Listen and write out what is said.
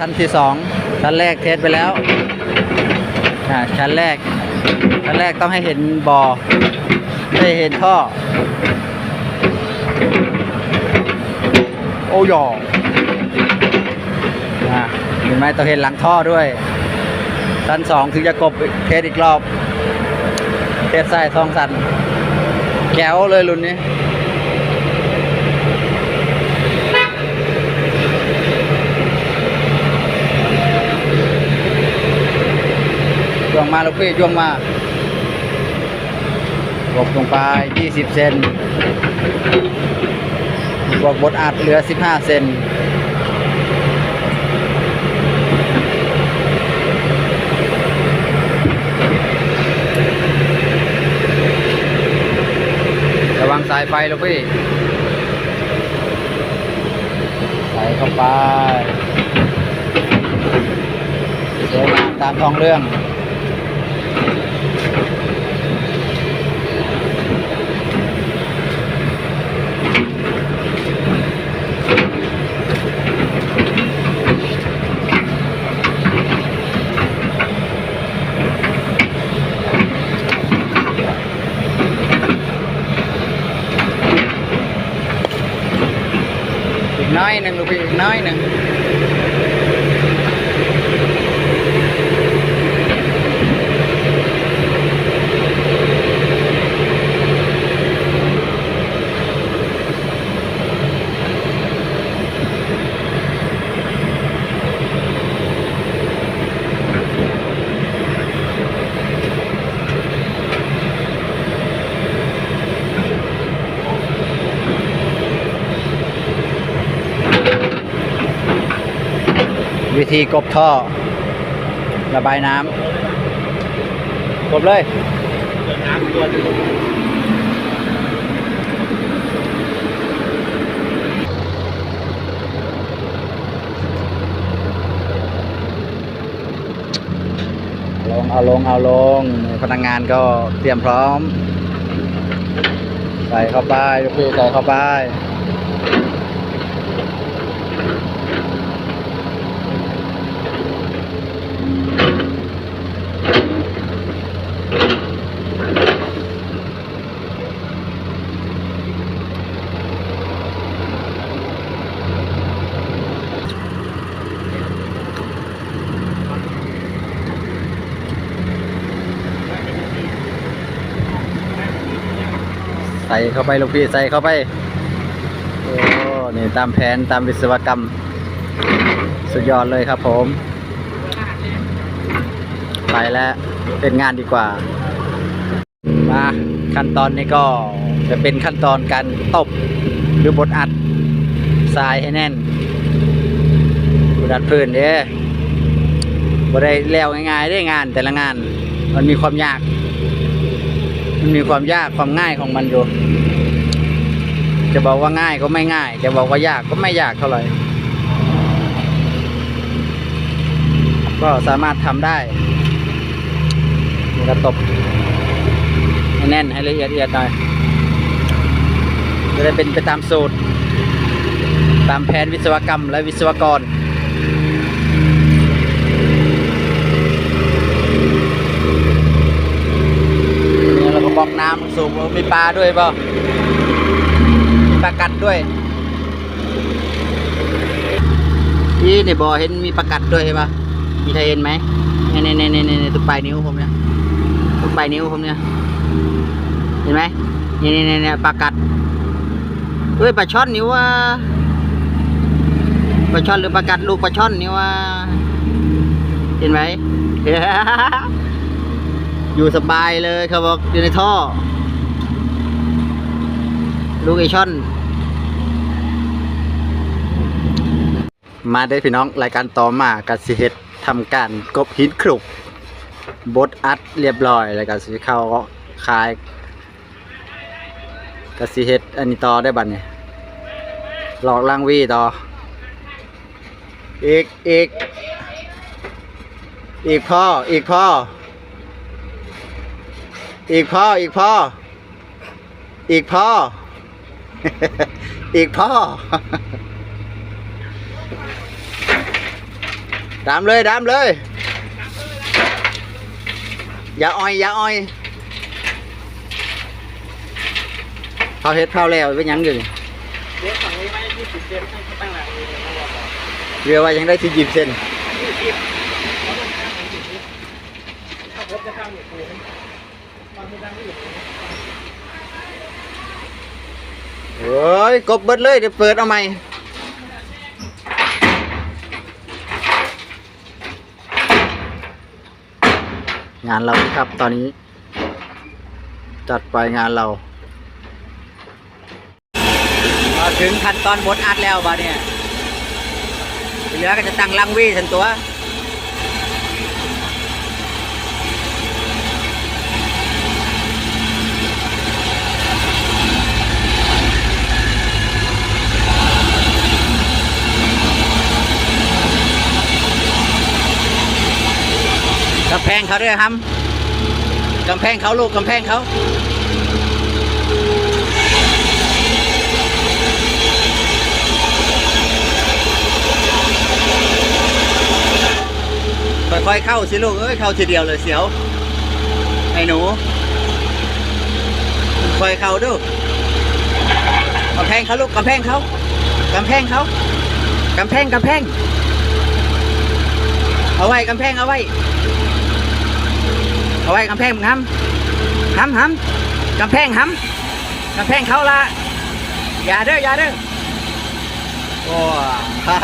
ชั้นที่สองชั้นแรกเทสไปแล้วชั้นแรกชั้นแรกต้องให้เห็นบอ่อให้เห็นท่อ โอ้ยอเห็นไหมต้องเห็นหลังท่อด้วยชั้นสองถึงจะกบเทสอีกรอบ เทสไส้ทองสันแก้วเลยรุ่นนี้ จ้วง มาลูกพี่จ้วงมากบลงไป 20 เซนบวกบดอัดเหลือ 15 เซนระวังสายไฟลูกพี่ ใส่เข้าไปสวยงามตามท้องเรื่อง อีกน้อยหนึ่งลูกพี่อีกน้อยหนึ่ง วิธีกบท่อ ระบายน้ำกบเลยน้ำตัวลงเอาลงเอาลงพนักงานก็เตรียมพร้อม ใส่เข้าไปลูกพี่ใส่เข้าไป ใส่เข้าไปลูกพี่ใส่เข้าไป โอ้ นี่ตามแผนตามวิศวกรรม สุดยอดเลยครับผม ไปแล้วเป็นงานดีกว่า มาขั้นตอนนี้ก็จะเป็นขั้นตอนการตบหรือบดอัดทรายให้แน่นบดอัดพื้นเด้บ่ได้แล้วง่ายๆได้งานแต่ละงาน มันมีความยาก มันมีความยากความง่ายของมันอยู่ จะบอกว่าง่ายก็ไม่ง่าย จะบอกว่ายากก็ไม่ยากเท่าไหร่ก็สามารถทำได้แล้ว ก็ตบให้แน่นให้ละเอียดเอียดหน่อยจะได้เป็นไปตามสูตร ตามแผนวิศวกรรมและวิศวกรเนี่ยเราก็บล็อกน้ำสูบมีปลาด้วยเปล่ามีปลากัดด้วยนี่ในบ่อเห็นมีปลากัดด้วยใช่ปะมีใครเห็นไหมเนี่ยเนี่ยเนี่ยเนี่ยเนี่ยตรงปลายนิ้วผมเนี่ย ตรงปลายนิ้วผมเนี่ย เห็นไหมนี่นี่นี่ปลากัดเฮ้ยปลาช่อนนี่ว่าปลาช่อนหรือปลากัดลูกปลาช่อนนี่ว่า เห็นไหมอยู่สบายเลยเขาบอกอยู่ในท่อ ลูกไอช่อน มาได้พี่น้องรายการต่อมากับสิเฮ็ดทำการกบหินครุก บดอัดเรียบร้อยแล้วก็สิเข้าขายกับสิเฮ็ดอันนี้ต่อได้บัดเนี่ยหลอกล่างวีต่ออีกอีกอีกพ่ออีกพ่ออีกพ่ออีกพ่ออีกพ่ออีกพ่อดามเลยดามเลย อย่าอ้อยอย่าอ้อยเขาเฮ็ดเข้าแล้วเป็นยังอยู่เดี๋ยวฝั่งนี้ไว้ยี่สิบเซนให้เขาตั้งหลักเรือว่ายังได้ที่ยิบเส้นยี่สิบเขาต้องหาของจุดนี้ถ้าพบจะตั้งอยู่ปูนตอนที่ตั้งอยู่โอ้ยกบเบิดเลยเดี๋ยวเปิดเอาใหม่ งานเราครับ ตอนนี้ จัดไปงานเรามาถึงขั้นตอนบดอัดแล้วบาเนี่ยที่เหลือก็จะตั้งลังวีทันตัว แพงเขาด้วยครับกำแพงเขาลูกกำแพงเขาค่อยๆเข้าสิลูกเอ้ยเข้าทีเดียวเลยเสียวไอ้หนูค่อยเข้าดูกำแพงเขาลูกกำแพงเขากำแพงเขากำแพงกำแพงเอาไว้กำแพงเอาไว้ เอาไว้กำแพงมึงห้ำห้ำห้ำกำแพงห้ำกำแพงเขาละอย่าเด้ออย่าเด้อโอ้า